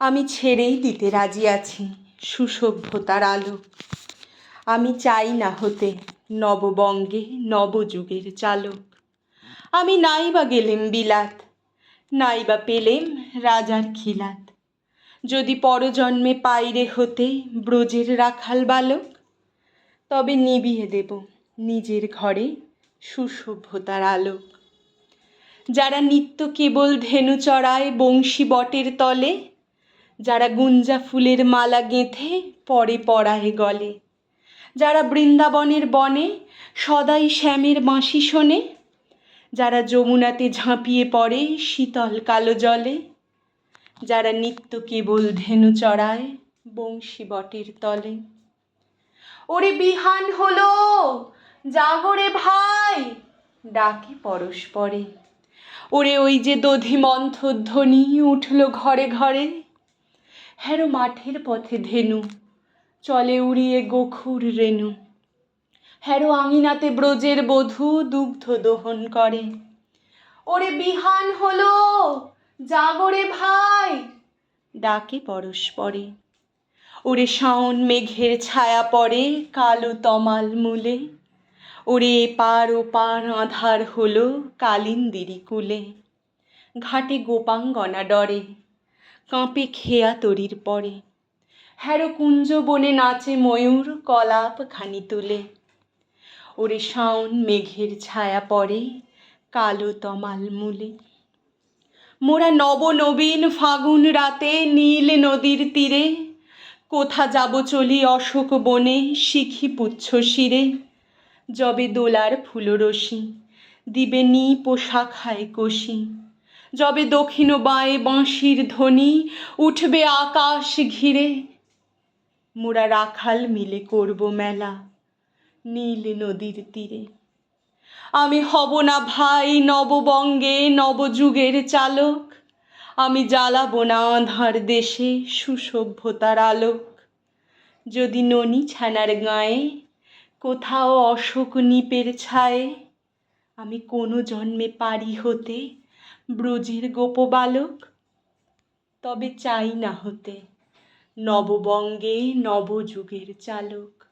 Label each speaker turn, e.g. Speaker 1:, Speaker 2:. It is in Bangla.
Speaker 1: আমি ছেড়েই দিতে রাজি আছি, সুসভ্যতার আলো। আমি চাই না হতে নববঙ্গে নবযুগের চালক। আমি নাই বা গেলেম বিলাত, নাই বা পেলেম রাজার খিলাত। যদি পরজন্মে পাইরে হতে ব্রজের রাখাল বালক, তবে নিবিয়ে দেব নিজের ঘরে সুসভ্যতার আলোক। যারা নিত্য কেবল ধেনু চড়ায় বংশী বটের তলে যারা গুঞ্জা ফুলের মালা গেঁথে পরে পড়ায় গলে, যারা বৃন্দাবনের বনে সদাই শ্যামের বাঁশি শোনে, যারা যমুনাতে ঝাঁপিয়ে পড়ে শীতল কালো জলে, যারা নিত্য কেবল ধেনু চড়ায় বংশী বটের তলে। ওরে বিহান হলো জাগরে ভাই, ডাকে পরস্পরে। ওরে ওই যে দধি মন্থধ্বনি উঠল ঘরে ঘরে হ্যারো মাঠের পথে ধেনু, চলে উড়িয়ে গোখুর রেণু। হ্যারো আঙিনাতে ব্রজের বধূ দুগ্ধ দোহন করে। ওরে বিহান হলো জাগরে ভাই, ডাকে পরস্পরে। ওরে শাওন মেঘের ছায়া পড়ে কালো তমাল মূলে। ওরে পার ও পার আধার হলো কালিন্দিরি কুলে। ঘাটে গোপাঙ্গনা ডরে। কাঁপে খেয়া তরির পরে। হ্যারো কুঞ্জ বনে নাচে ময়ূর কলাপ খানি তুলে। ওরে শাওন মেঘের ছায়া পড়ে কালো তমাল মূলে। মোরা নব নবীন ফাগুন রাতে নীল নদীর তীরে। কোথা যাব চলি অশোক বনে শিখি পুচ্ছ শিরে। যবে দোলার ফুলরসি দিবে নিপ ও শাখায় কষি যবে দক্ষিণ বাঁয়ে বাঁশির ধ্বনি উঠবে আকাশ ঘিরে। মোরা রাখাল মিলে করব মেলা নীল নদীর তীরে। আমি হব না ভাই নববঙ্গে নবযুগের চালক। আমি জ্বালাবো না আধার দেশে সুসভ্যতার আলোক। যদি ননি ছানার গায়ে কোথাও অশোক নিপের ছায়ে, আমি কোনো জন্মে পারি হতে ব্রজের গোপবালক? তবে চাই না হতে নববঙ্গে নবযুগের চালক।